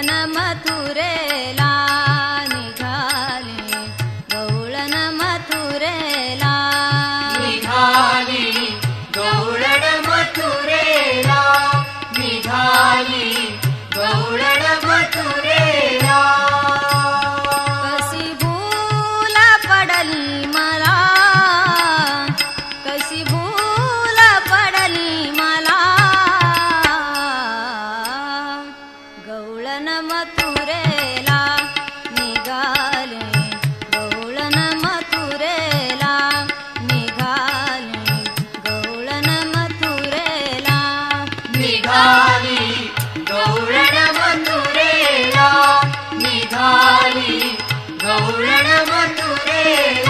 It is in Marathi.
गवळण मथुरेला निघाली. गवळण मथुरेला निघाली. गवळण मथुरेला निघाली. गवळण मथुरेला. कशी भूल पडली मला? गौळन मथुरेला निघाले. गौळन मथुरेला निघाले. गौळन मथुरेला निघाली. गौळन मथुरेला निघाली. गौळन मथुरेला